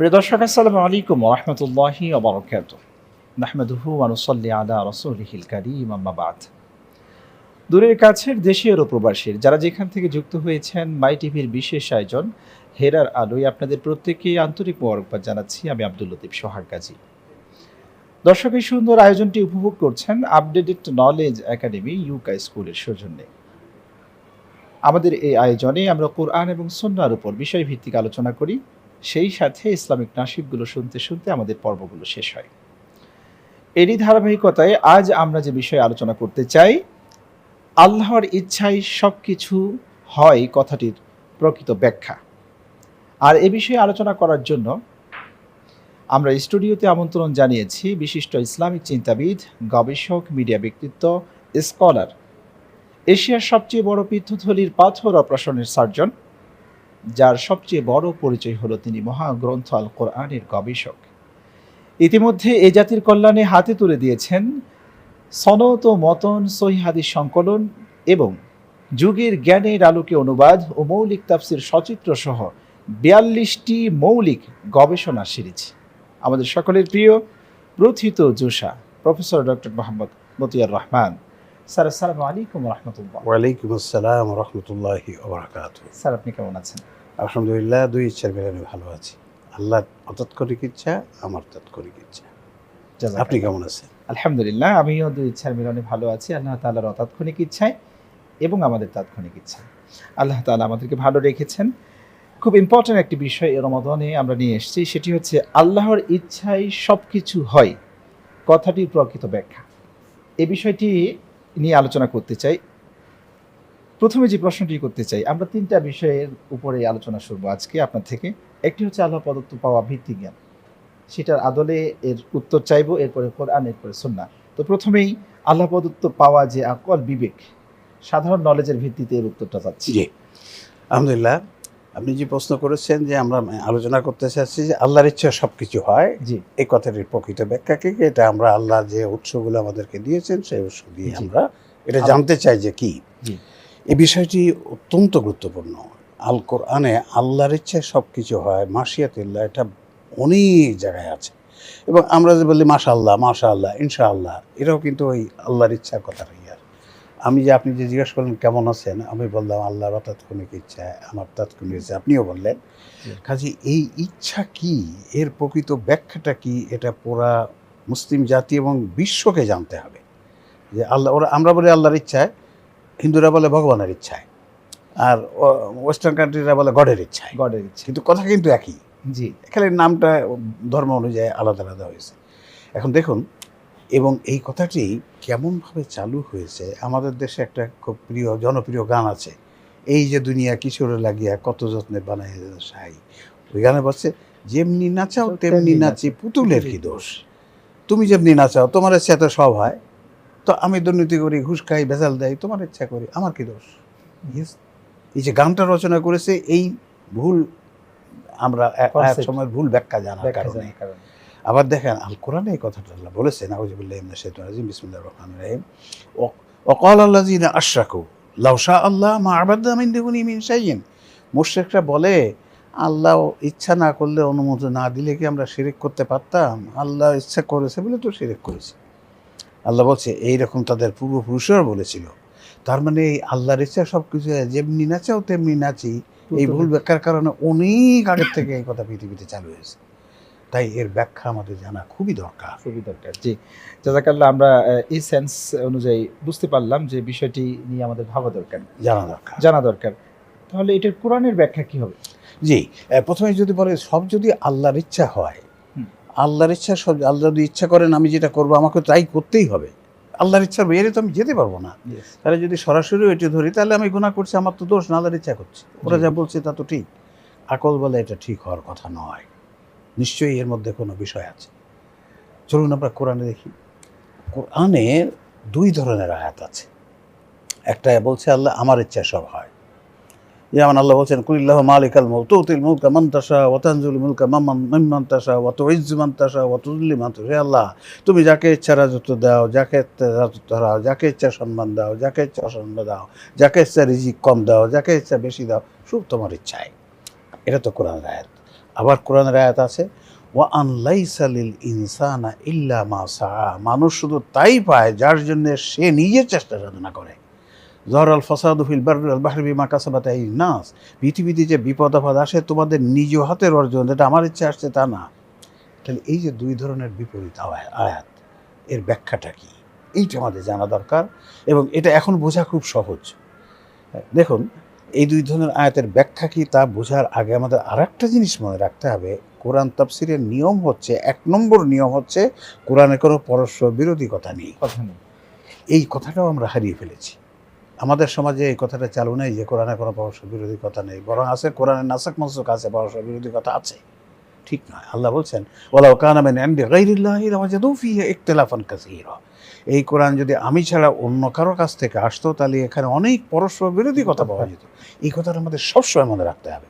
প্রিয় দর্শক, আসসালামু আলাইকুম রহমতুল্লাহি ওবরকাত নাহমেদুহু আনুসল্লি আদা রসুলহিল কারিম আম্মাবাদ দূরের কাছের দেশীয় প্রবাসীর যারা যেখান থেকে যুক্ত হয়েছেন, মাই টিভির বিশেষ আয়োজন, হেরার আলোয় আপনাদের প্রত্যেককে আন্তরিক মোবারকবাদ জানাচ্ছি। আমি আব্দুল লতিফ সোহাগ গাজী। দর্শক, এই সুন্দর আয়োজনটি উপভোগ করছেন আপডেটেড নলেজ একাডেমি, ইউকা স্কুলের সৌজন্যে। আমাদের এই আয়োজনে আমরা কোরআন এবং সন্ন্যার উপর বিষয়ভিত্তিক আলোচনা করি। সেই সাথে ইসলামিক নাসিবগুলো শুনতে শুনতে আমাদের পর্বগুলো শেষ হয়। এরই ধারাবাহিকতায় আজ আমরা যে বিষয়ে আলোচনা করতে চাই, আল্লাহর ইচ্ছায় সব কিছু হয় কথাটির প্রকৃত ব্যাখ্যা। আর এ বিষয়ে আলোচনা করার জন্য আমরা স্টুডিওতে আমন্ত্রণ জানিয়েছি বিশিষ্ট ইসলামিক চিন্তাবিদ, গবেষক, মিডিয়া ব্যক্তিত্ব, স্কলার, এশিয়ার সবচেয়ে বড় তীর্থথলির পাথর অপারেশনের সার্জন যার সবচেয়ে বড় পরিচয় হলো তিনি মহাগ্রন্থ আল কোরআনের গবেষক। ইতিমধ্যে এ জাতির কল্যাণে হাতে তুলে দিয়েছেন সনত মতন সহিহাদিস সংকলন এবং যুগের জ্ঞানের আলোকে অনুবাদ ও মৌলিক তাফসির সচিত্র সহ বিয়াল্লিশটি মৌলিক গবেষণা সিরিজ। আমাদের সকলের প্রিয় প্রথিত জোসা professor doctor Mohammad Motiar Rahman. Sir আসসালামু আলাইকুম রহমতুল্লাহ। ওয়ালাইকুম আসসালাম রহমতুল্লাহ স্যার আপনি কেমন আছেন? আলহামদুলিল্লাহ দুই ইচ্ছার বেলা আমি ভালো আছি। আল্লাহ অতৎকরিক ইচ্ছা আমার তৎকরিক ইচ্ছা। আপনি কেমন আছেন? আলহামদুলিল্লাহ আমিও দুই ইচ্ছার মিলনে ভালো আছি। আল্লাহ তাআলার অতাৎক্ষণিক ইচ্ছায় এবং আমাদের তাৎক্ষণিক ইচ্ছায় আল্লাহ তাআলা আমাদেরকে ভালো রেখেছেন। খুব ইম্পর্ট্যান্ট একটি বিষয় এর রমাদানে আমরা নিয়ে এসেছি সেটি হচ্ছে আল্লাহর ইচ্ছায় সব কিছু হয়। কথাটির প্রকৃত ব্যাখ্যা। এ বিষয়টি নিয়ে আলোচনা করতে চাই। প্রথমে যে প্রশ্নটি করতে চাই আমরা তিনটা বিষয়ের উপরে আলোচনা শুরু আজকে আপনার থেকে। একটি হচ্ছে আল্লাহ প্রদত্ত পাওয়া ভিত্তি জ্ঞান। সেটার আদলে এর উত্তর চাইব এরপরে কোরআন এরপরে সুন্না তো প্রথমেই আল্লাহ প্রদত্ত পাওয়া যে আকল বিবেক সাধারণ নলেজের ভিত্তিতে এর উত্তরটা চাচ্ছি। জি। আলহামদুলিল্লাহ আপনি যে প্রশ্ন করেছেন যে আমরা আলোচনা করতে চাচ্ছি যে আল্লাহর ইচ্ছা সব কিছু হয় জি। এই কথাটির প্রকৃত ব্যাখ্যা কি এটা আমরা আল্লাহ যে উৎসগুলো আমাদেরকে দিয়েছেন সেই উৎস দিয়ে আমরা এটা জানতে চাই যে কি। জি। এই বিষয়টি অত্যন্ত গুরুত্বপূর্ণ। আল কোরআনে আল্লাহর ইচ্ছায় সব কিছু হয় মাসিয়াতিল্লাহ এটা অনেক জায়গায় আছে। এবং আমরা যে বলি মাশা আল্লাহ মাশা আল্লাহ ইনশা আল্লাহ এটাও কিন্তু ওই আল্লাহর ইচ্ছার কথা আর। আমি যে আপনি যে জিজ্ঞেস করলেন কেমন আছেন? আমি বললাম আল্লাহর তাৎক্ষণিক ইচ্ছা আমার তাৎক্ষণিক ইচ্ছা আপনিও বললেন। কাজে এই ইচ্ছা কি? এর প্রকৃত ব্যাখ্যাটা কি? এটা পুরা মুসলিম জাতি এবং বিশ্বকে জানতে হবে। যে আল্লাহ ওরা আমরা বলি আল্লাহর ইচ্ছায় হিন্দুরা বলে ভগবানের ইচ্ছায় আর ওয়েস্টার্ন কান্ট্রিরা বলে গডের ইচ্ছায়। গডের ইচ্ছা কিন্তু কথা কিন্তু একই। জি। এখানে নামটা ধর্ম অনুযায়ী আলাদা আলাদা হয়েছে। এখন দেখুন এবং এই কথাটি কেমনভাবে চালু হয়েছে আমাদের দেশে একটা খুব প্রিয় জনপ্রিয় গান আছে এই যে দুনিয়া কিশোরে লাগিয়া কত যত্নে বানায় সাই ওই গানে বলছে যেমনি নাচাও তেমনি নাচি পুতুলের কি দোষ? তুমি যেমনি নাচাও তোমার তো সব হয়। তো আমি দুর্নীতি করি ঘুষ খাই ভেজাল দেয় তোমার ইচ্ছা করি আমার কি দোষ? এই যে গানটা রচনা করেছে এই ভুল আমরা এক- সময় ভুল ব্যাখ্যা জানার কারণে। আবার দেখেন আল কোরআনে এই কথাটা আল্লাহ বলেছেন রাজিম বিসমিল্লাহির রহমানির রহিম। ওয়াকাল আল্লাযিনা আশরাকু লাউ শা আল্লাহ মা আবাদনা মিন মিন শাইইন। মুশরিকরা বলে আল্লাহ ইচ্ছা না করলে অনুমতি না দিলে কি আমরা শিরিক করতে পারতাম? আল্লাহ ইচ্ছা করেছে বলে তো শিরিক করেছে। আল্লাহ বলছে এইরকম তাদের পূর্বপুরুষরা বলেছিল। তার মানে এই আল্লাহর ইচ্ছা সব কিছু যেমনি নাচাও তেমনি নাচি এই ভুল ব্যাখ্যার কারণে অনেক আগের থেকে এই কথা পৃথিবীতে চালু হয়েছে। তাই এর ব্যাখ্যা আমাদের জানা খুবই দরকার। খুবই দরকার জি। জাজাকাল্লাহ আমরা এই সেন্স অনুযায়ী বুঝতে পারলাম যে বিষয়টি নিয়ে আমাদের ভাবা দরকার। জানা দরকার। জানা দরকার। তাহলে এটার কোরআনের ব্যাখ্যা কি হবে? জি প্রথমে যদি বলে সব যদি আল্লাহর ইচ্ছা হয়। আল্লাহর ইচ্ছা সব আল্লাহ যদি ইচ্ছা করেন আমি যেটা করব আমাকে তাই করতেই হবে। আল্লাহর ইচ্ছার বাইরে তো আমি যেতে পারব না। তাহলে যদি সরাসরি এটি ধরি তাহলে আমি গুণা করছি আমার তো দোষ না আল্লাহর ইচ্ছা করছি। ওরা যা বলছে তা তো ঠিক। আকল বলে এটা ঠিক হওয়ার কথা নয়। নিশ্চয়ই এর মধ্যে কোনো বিষয় আছে। চলুন আমরা কোরআনে দেখি। কোরআনের দুই ধরনের আয়াত আছে। একটা বলছে আল্লাহ আমার ইচ্ছা সব হয়। যেমন আল্লাহ বলছেন, কুলিল্লাহ মালিকাল মৌত তুতিল মুলকা মান তাশা ওয়া তানজুল মুলকা মাম্মান মিম্মান তাশা ওয়া তুইজ্জু মান তাশা ওয়া তুযিল্লু মান তাশা হে আল্লাহ, তুমি যাকে ইচ্ছা রাজত্ব দাও, যাকে ইচ্ছা রাজত্ব দাও যাকে ইচ্ছা সম্মান দাও, যাকে ইচ্ছা অসম্মান দাও, যাকে ইচ্ছা রিজিক কম দাও, যাকে ইচ্ছা বেশি দাও, সব তোমার ইচ্ছায়। এটা তো কোরআন আয়াত। আবার কোরআন আয়াত আছে, ওয়া আনলাইসালিল ইনসানা ইল্লা মা সাআ মানুষ শুধু তাই পায় যার জন্য সে নিজের চেষ্টা সাধনা করে। জহরাল ফসাদ ফিল বাররি ওয়াল বাহরি বিমা কাসাবাত আইদিন নাস। পৃথিবীতে যে বিপদ আপদ আসে তোমাদের নিজ হাতের অর্জন যেটা আমার ইচ্ছে আসছে তা না। তাহলে এই যে দুই ধরনের বিপরীত আয়া- আয়াত এর ব্যাখ্যাটা কি? এইটা আমাদের জানা দরকার এবং এটা এখন বোঝা খুব সহজ। দেখুন এই দুই ধরনের আয়াতের ব্যাখ্যা কি তা বোঝার আগে আমাদের আর একটা জিনিস মনে রাখতে হবে। কোরআন তাফসিরের নিয়ম হচ্ছে এক নম্বর নিয়ম হচ্ছে কোরআনে কোনো পরস্পর বিরোধী কথা নেই। কথা নেই। এই কথাটাও আমরা হারিয়ে ফেলেছি। আমাদের সমাজে এই কথাটা চালু নেই যে কোরআনে কোনো পরস্পর বিরোধী কথা নেই। বরং আছে, কোরআনের নাসাক মনসুক আছে, পরস্পর বিরোধী কথা আছে। ঠিক নয়, আল্লাহ বলছেন ওলা কানামেন এন্ডে গাইরিল্লাহি ইখতিলাফান কাসীরা। এই কোরআন যদি আমি ছাড়া অন্য কারও কাছ থেকে আসতো, তাহলে এখানে অনেক পরস্পর বিরোধী কথা পাওয়া যেত। এই কথাটা আমাদের সবসময় মনে রাখতে হবে।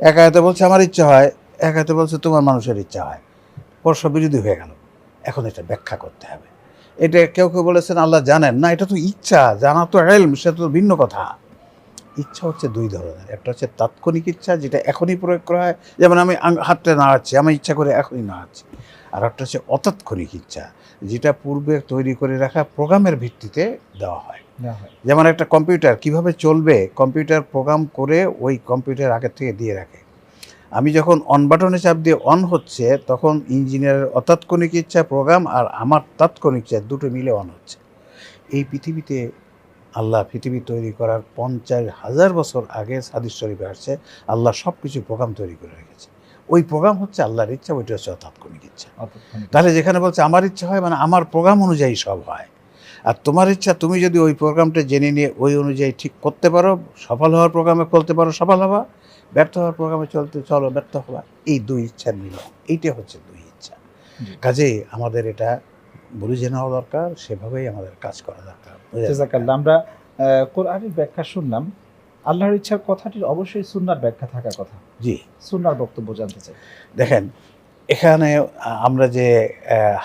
এক বলছে, আমার ইচ্ছা হয়। এক বলছে, তোমার মানুষের ইচ্ছা হয়। পরস্পর বিরোধী হয়ে গেল। এখন এটা ব্যাখ্যা করতে হবে। এটা কেউ কেউ বলেছেন আল্লাহ জানেন। না এটা তো ইচ্ছা জানা তো এলম সেটা তো ভিন্ন কথা। ইচ্ছা হচ্ছে দুই ধরনের। একটা হচ্ছে তাৎক্ষণিক ইচ্ছা যেটা এখনই প্রয়োগ করা হয়। যেমন আমি হাতটা নাড়াচ্ছি আমি ইচ্ছা করে এখনই নাড়াচ্ছি। আর একটা হচ্ছে অতাৎক্ষণিক ইচ্ছা যেটা পূর্বে তৈরি করে রাখা প্রোগ্রামের ভিত্তিতে দেওয়া হয়। দেওয়া হয়। যেমন একটা কম্পিউটার কীভাবে চলবে? কম্পিউটার প্রোগ্রাম করে ওই কম্পিউটার আগের থেকে দিয়ে রাখে। আমি যখন অন বাটনে চাপ দিয়ে অন হচ্ছে তখন ইঞ্জিনিয়ারের অতাৎক্ষণিক ইচ্ছা প্রোগ্রাম আর আমার তাৎক্ষণিক ইচ্ছা দুটো মিলে অন হচ্ছে। এই পৃথিবীতে আল্লাহ পৃথিবী তৈরি করার পঞ্চাশ হাজার বছর আগে সাদিস শরীফে আসছে আল্লাহ সব কিছু প্রোগ্রাম তৈরি করে রেখেছে। ওই প্রোগ্রাম হচ্ছে আল্লাহর ইচ্ছা ওইটা হচ্ছে অতাৎক্ষণিক ইচ্ছা। তাহলে যেখানে বলছে আমার ইচ্ছা হয় মানে আমার প্রোগ্রাম অনুযায়ী সব হয়। আর তোমার ইচ্ছা তুমি যদি ওই প্রোগ্রামটা জেনে নিয়ে ওই অনুযায়ী ঠিক করতে পারো সফল হওয়ার প্রোগ্রামে চলতে পারো সফল হবা। ব্যর্থ হওয়ার প্রোগ্রামে চলতে চলো ব্যর্থ হবা এই দুই ইচ্ছার মিলন। এইটা হচ্ছে দুই ইচ্ছা। কাজে আমাদের এটা বুঝে নেওয়া দরকার সেভাবেই আমাদের কাজ করা দরকার। জাজাকাল্লাহ আমরা কোরআনের ব্যাখ্যা শুনলাম। আল্লাহর ইচ্ছার কথাটির অবশ্যই সুন্নার ব্যাখ্যা থাকার কথা। জি। সুন্নার বক্তব্য জানতে চাই। দেখেন এখানে আমরা যে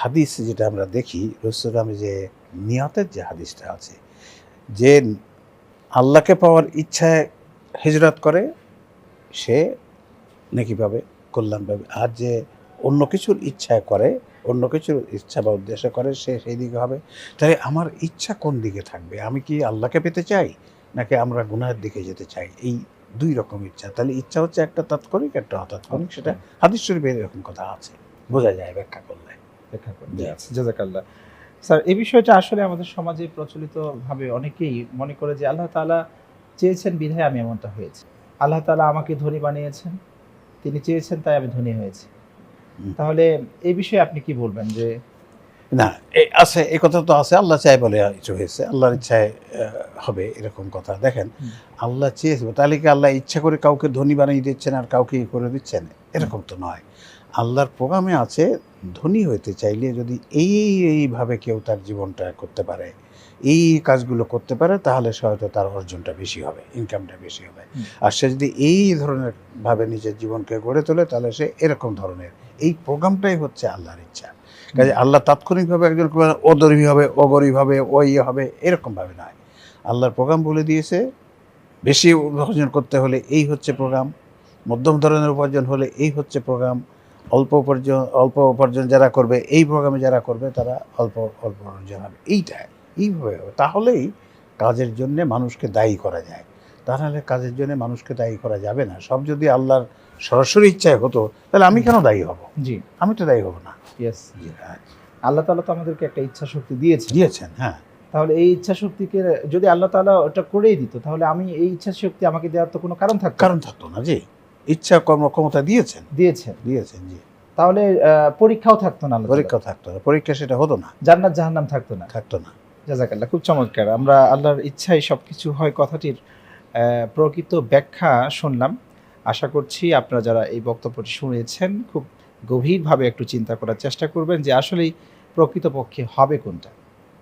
হাদিস যেটা আমরা দেখি রসুলামে যে নিয়তের যে হাদিসটা আছে যে আল্লাহকে পাওয়ার ইচ্ছায় হিজরত করে সে নাকি পাবে কল্যাণ পাবে আর যে অন্য কিছুর ইচ্ছায় করে অন্য কিছুর ইচ্ছা বা উদ্দেশ্য করে সে সেই দিকে হবে তাই আমার ইচ্ছা কোন দিকে থাকবে? আমি কি আল্লাহকে পেতে চাই? নাকি আমরা গুনাহের দিকে যেতে চাই? এই দুই রকম ইচ্ছা। তাহলে ইচ্ছা হচ্ছে একটা তাৎক্ষণিক একটা অতাৎক্ষণিক। সেটা হাদিস শরীফে এরকম কথা আছে। বোঝা যায় ব্যাখ্যা করলে। ব্যাখ্যা করে জি। আচ্ছা, জাজাকাল্লাহ স্যার এই বিষয়টা আসলে আমাদের সমাজে প্রচলিতভাবে অনেকেই মনে করে যে আল্লাহ তাআলা চেয়েছেন বিধায় আমি এমনটা হয়েছে। আল্লাহ তালা আমাকে ধনী বানিয়েছেন। তিনি চেয়েছেন তাই আমি ধনী হয়েছি। তাহলে এই বিষয়ে আপনি কি বলবেন যে না আছে এই কথা তো আছে আল্লাহ চাই বলে কিছু হয়েছে আল্লাহর ইচ্ছায় হবে এরকম কথা। দেখেন আল্লাহ চেয়েছে তাহলে কি আল্লাহ ইচ্ছা করে কাউকে ধনী বানিয়ে দিচ্ছেন আর কাউকে করে দিচ্ছেন? এরকম তো নয়। আল্লাহর প্রোগ্রামে আছে ধনী হইতে চাইলে যদি এই এইভাবে কেউ তার জীবনটা করতে পারে এই কাজগুলো করতে পারে তাহলে সে হয়তো তার অর্জনটা বেশি হবে ইনকামটা বেশি হবে। আর সে যদি এই ধরনের ভাবে নিজের জীবনকে গড়ে তোলে তাহলে সে এরকম ধরনের এই প্রোগ্রামটাই হচ্ছে আল্লাহর ইচ্ছা। কাজে আল্লাহ তাৎক্ষণিকভাবে একজন ও হবে ও হবে ও ইয়ে হবে এরকমভাবে নয়। আল্লাহর প্রোগ্রাম বলে দিয়েছে বেশি উপার্জন করতে হলে এই হচ্ছে প্রোগ্রাম মধ্যম ধরনের উপার্জন হলে এই হচ্ছে প্রোগ্রাম অল্প উপার্জন অল্প উপার্জন যারা করবে এই প্রোগ্রামে যারা করবে তারা অল্প অল্প উপার্জন হবে। এইটা এইভাবে হবে। তাহলেই কাজের জন্য মানুষকে দায়ী করা যায়। তাহলে কাজের জন্য মানুষকে দায়ী করা যাবে না। সব যদি আল্লাহর সরাসরি ইচ্ছায় হতো তাহলে আমি কেন দায়ী হব? জি। আমি তো দায়ী হব না। ইয়েস জি, হ্যাঁ। আল্লাহ তালা তো আমাদেরকে একটা ইচ্ছা শক্তি দিয়েছেন। দিয়েছেন হ্যাঁ। তাহলে এই ইচ্ছা শক্তিকে যদি আল্লাহ তালা ওটা করেই দিত তাহলে আমি এই ইচ্ছা শক্তি আমাকে দেওয়ার তো কোনো কারণ থাকতো কারণ থাকতো না জি। ইচ্ছা কর্ম ক্ষমতা দিয়েছেন। দিয়েছেন। দিয়েছেন জি। তাহলে পরীক্ষাও থাকতো না আল্লাহ তাআলা। পরীক্ষা থাকতো না। পরীক্ষা সেটা হতো না। জান্নাত জাহান্নাম থাকতো না? থাকতো না। জাজাকাল্লাহ খুব চমৎকার। আমরা আল্লাহর ইচ্ছায় সবকিছু হয় কথাটির প্রকৃত ব্যাখ্যা শুনলাম। আশা করছি আপনারা যারা এই বক্তব্যটি শুনেছেন খুব গভীরভাবে একটু চিন্তা করার চেষ্টা করবেন যে আসলেই প্রকৃতপক্ষে হবে কোনটা।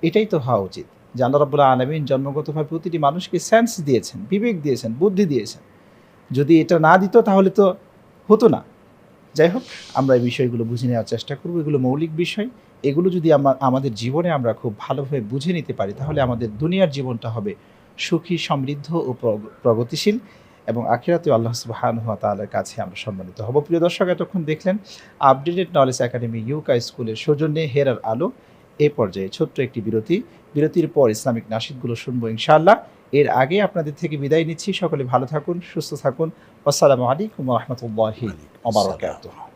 এটাই তো হওয়া উচিত। যে আল্লাহ রাবুল্লাহ আলমিন জন্মগতভাবে প্রতিটি মানুষকে সেন্স দিয়েছেন বিবেক দিয়েছেন বুদ্ধি দিয়েছেন। যদি এটা না দিত তাহলে তো হতো না। যাই হোক, আমরা এই বিষয়গুলো বুঝে নেওয়ার চেষ্টা করব। এগুলো মৌলিক বিষয়। এগুলো যদি আমরা, আমাদের জীবনে আমরা খুব ভালোভাবে বুঝে নিতে পারি, তাহলে আমাদের দুনিয়ার জীবনটা হবে সুখী, সমৃদ্ধ ও প্রগতিশীল এবং আখিরাতে আল্লাহ সুবাহান হওয়া তালের কাছে আমরা সম্মানিত হব। প্রিয় দর্শক, এতক্ষণ দেখলেন আপডেটেড নলেজ একাডেমি ইউকা স্কুলের সৌজন্যে হেরার আলো। এ পর্যায়ে ছোট্ট একটি বিরতি। বিরতির পর ইসলামিক নাসিদগুলো শুনব ইনশাআল্লাহ। এর আগে আপনাদের থেকে বিদায় নিচ্ছি। সকলে ভালো থাকুন, সুস্থ থাকুন। আসসালামু আলাইকুম রহমতুল্লাহ ওবরাকাতুহু